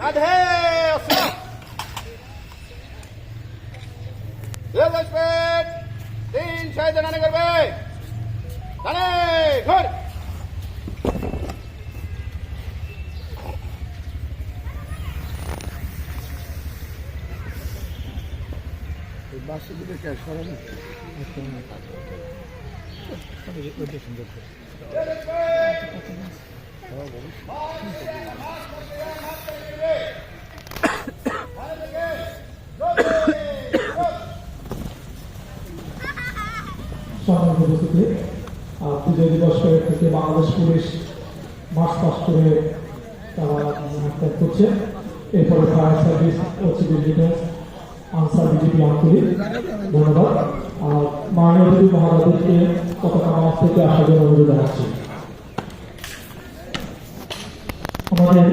রাধে তিন ছয় জানানে করবে জানে ঘর সম্মানিত উপস্থিতি বিজয় দিবস থেকে বাংলাদেশ পুলিশ মার্চ পাস করে তারা করছে। এরপরে ফায়ার সার্ভিস ও সিভিল ডিফেন্স, আনসার বিজেপি আঞ্চলিক, ধন্যবাদ। আর মাননীয় মহারাজকে পতাকা মাঠ থেকে আসার জন্য অনুরোধ জানাচ্ছি। আমাদের